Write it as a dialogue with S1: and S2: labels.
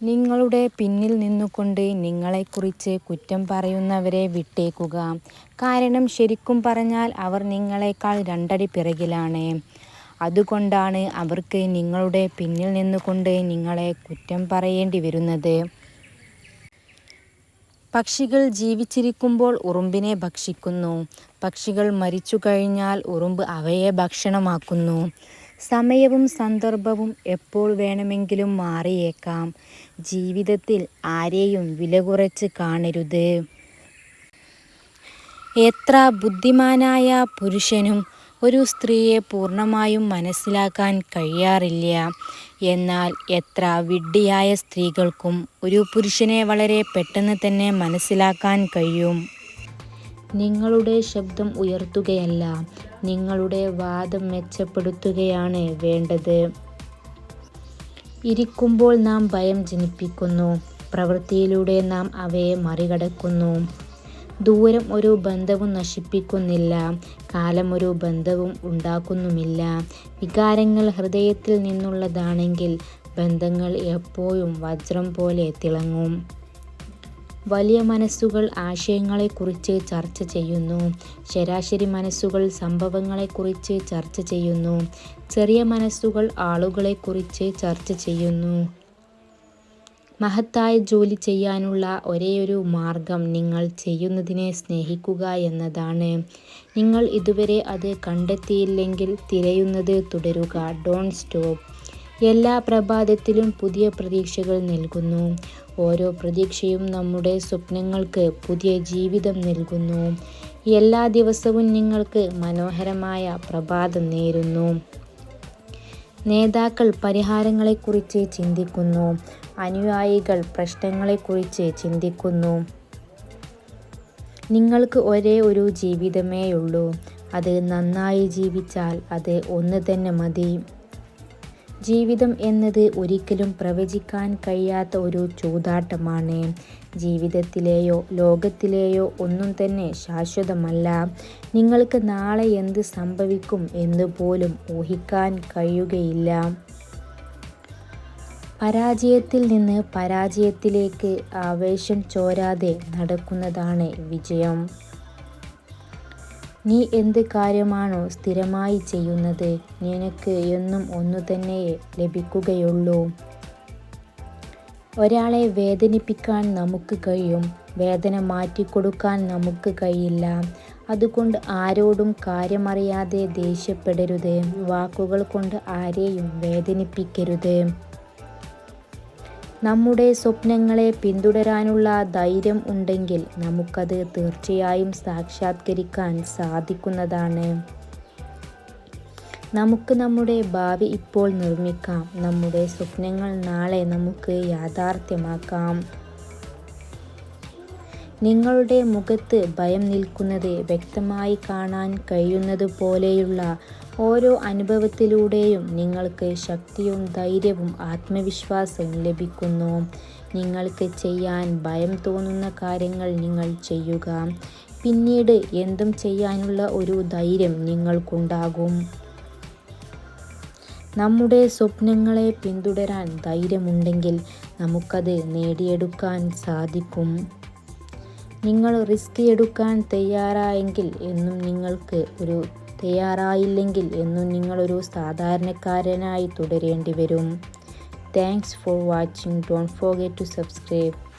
S1: നിങ്ങളുടെ പിന്നിൽ നിന്നുകൊണ്ട് നിങ്ങളെക്കുറിച്ച് കുറ്റം പറയുന്നവരെ വിട്ടേക്കുക. കാരണം ശരിക്കും പറഞ്ഞാൽ അവർ നിങ്ങളെക്കാൾ രണ്ടടി പിറകിലാണ്. അതുകൊണ്ടാണ് അവർക്ക് നിങ്ങളുടെ പിന്നിൽ നിന്നുകൊണ്ട് നിങ്ങളെ കുറ്റം പറയേണ്ടി വരുന്നത്. പക്ഷികൾ ജീവിച്ചിരിക്കുമ്പോൾ ഉറുമ്പിനെ ഭക്ഷിക്കുന്നു. പക്ഷികൾ മരിച്ചു കഴിഞ്ഞാൽ ഉറുമ്പ് അവയെ ഭക്ഷണമാക്കുന്നു. സമയവും സന്ദർഭവും എപ്പോൾ വേണമെങ്കിലും മാറിയേക്കാം. ജീവിതത്തിൽ ആരെയും വില കുറച്ച് കാണരുത്. എത്ര ബുദ്ധിമാനായ പുരുഷനും ഒരു സ്ത്രീയെ പൂർണമായും മനസ്സിലാക്കാൻ കഴിയാറില്ല. എന്നാൽ എത്ര വിഡ്ഢിയായ സ്ത്രീകൾക്കും ഒരു പുരുഷനെ വളരെ പെട്ടെന്ന് തന്നെ മനസ്സിലാക്കാൻ കഴിയും. നിങ്ങളുടെ ശബ്ദം ഉയർത്തുകയല്ല, നിങ്ങളുടെ വാദം മെച്ചപ്പെടുത്തുകയാണ് വേണ്ടത്. ഇരിക്കുമ്പോൾ നാം ഭയം ജനിപ്പിക്കുന്നു, പ്രവൃത്തിയിലൂടെ നാം അവയെ മറികടക്കുന്നു. ദൂരം ഒരു ബന്ധവും നശിപ്പിക്കുന്നില്ല, കാലം ഒരു ബന്ധവും ഉണ്ടാക്കുന്നുമില്ല. വികാരങ്ങൾ ഹൃദയത്തിൽ നിന്നുള്ളതാണെങ്കിൽ ബന്ധങ്ങൾ എപ്പോഴും വജ്രം പോലെ തിളങ്ങും. വലിയ മനസ്സുകൾ ആശയങ്ങളെക്കുറിച്ച് ചർച്ച ചെയ്യുന്നു. ശരാശരി മനസ്സുകൾ സംഭവങ്ങളെക്കുറിച്ച് ചർച്ച ചെയ്യുന്നു. ചെറിയ മനസ്സുകൾ ആളുകളെക്കുറിച്ച് ചർച്ച ചെയ്യുന്നു. മഹത്തായ ജോലി ചെയ്യാനുള്ള ഒരേയൊരു മാർഗം നിങ്ങൾ ചെയ്യുന്നതിനെ സ്നേഹിക്കുക എന്നതാണ്. നിങ്ങൾ ഇതുവരെ അത് കണ്ടെത്തിയില്ലെങ്കിൽ തിരയുന്നത് തുടരുക. Don't stop. എല്ലാ പ്രഭാതത്തിലും പുതിയ പ്രതീക്ഷകൾ നൽകുന്നു. ഓരോ പ്രതീക്ഷയും നമ്മുടെ സ്വപ്നങ്ങൾക്ക് പുതിയ ജീവിതം നൽകുന്നു. എല്ലാ ദിവസവും നിങ്ങൾക്ക് മനോഹരമായ പ്രഭാതം നേരുന്നു. നേതാക്കൾ പരിഹാരങ്ങളെക്കുറിച്ച് ചിന്തിക്കുന്നു, അനുയായികൾ പ്രശ്നങ്ങളെക്കുറിച്ച് ചിന്തിക്കുന്നു. നിങ്ങൾക്ക് ഒരേ ഒരു ജീവിതമേയുള്ളൂ, അത് നന്നായി ജീവിച്ചാൽ അത് ഒന്ന് തന്നെ മതി. ജീവിതം എന്നത് ഒരിക്കലും പ്രവചിക്കാൻ കഴിയാത്ത ഒരു ചൂതാട്ടമാണ്. ജീവിതത്തിലെയോ ലോകത്തിലെയോ ഒന്നും തന്നെ ശാശ്വതമല്ല. നിങ്ങൾക്ക് നാളെ എന്ത് സംഭവിക്കും എന്ന് പോലും ഊഹിക്കാൻ കഴിയുകയില്ല. പരാജയത്തിൽ നിന്ന് പരാജയത്തിലേക്ക് ആവേശം ചോരാതെ നടക്കുന്നതാണ് വിജയം. നീ എന്ത് കാര്യമാണോ സ്ഥിരമായി ചെയ്യുന്നത്, നിനക്ക് എന്നും ഒന്നു തന്നെ ലഭിക്കുകയുള്ളൂ. ഒരാളെ വേദനിപ്പിക്കാൻ നമുക്ക് കഴിയും, വേദന മാറ്റിക്കൊടുക്കാൻ നമുക്ക് കഴിയില്ല. അതുകൊണ്ട് ആരോടും കാര്യമറിയാതെ ദേഷ്യപ്പെടരുത്, വാക്കുകൾ കൊണ്ട് ആരെയും വേദനിപ്പിക്കരുത്. നമ്മുടെ സ്വപ്നങ്ങളെ പിന്തുടരാനുള്ള ധൈര്യം ഉണ്ടെങ്കിൽ നമുക്കത് തീർച്ചയായും സാക്ഷാത്കരിക്കാൻ സാധിക്കുന്നതാണ്. നമുക്ക് നമ്മുടെ ഭാവി ഇപ്പോൾ നിർമ്മിക്കാം, നമ്മുടെ സ്വപ്നങ്ങൾ നാളെ നമുക്ക് യാഥാർത്ഥ്യമാക്കാം. നിങ്ങളുടെ മുഖത്ത് ഭയം നിൽക്കുന്നത് വ്യക്തമായി കാണാൻ കഴിയുന്നത് പോലെയുള്ള ഓരോ അനുഭവത്തിലൂടെയും നിങ്ങൾക്ക് ശക്തിയും ധൈര്യവും ആത്മവിശ്വാസവും ലഭിക്കുന്നു. നിങ്ങൾക്ക് ചെയ്യാൻ ഭയം തോന്നുന്ന കാര്യങ്ങൾ നിങ്ങൾ ചെയ്യുക, പിന്നീട് എന്തും ചെയ്യാനുള്ള ഒരു ധൈര്യം നിങ്ങൾക്കുണ്ടാകും. നമ്മുടെ സ്വപ്നങ്ങളെ പിന്തുടരാൻ ധൈര്യമുണ്ടെങ്കിൽ നമുക്കത് നേടിയെടുക്കാൻ സാധിക്കും. നിങ്ങൾ റിസ്ക് എടുക്കാൻ തയ്യാറായെങ്കിൽ എന്നും നിങ്ങൾക്ക് ഒരു തയ്യാറായില്ലെങ്കിൽ എന്നും നിങ്ങളൊരു സാധാരണക്കാരനായി തുടരേണ്ടി വരും. Thanks for watching. Don't forget to subscribe.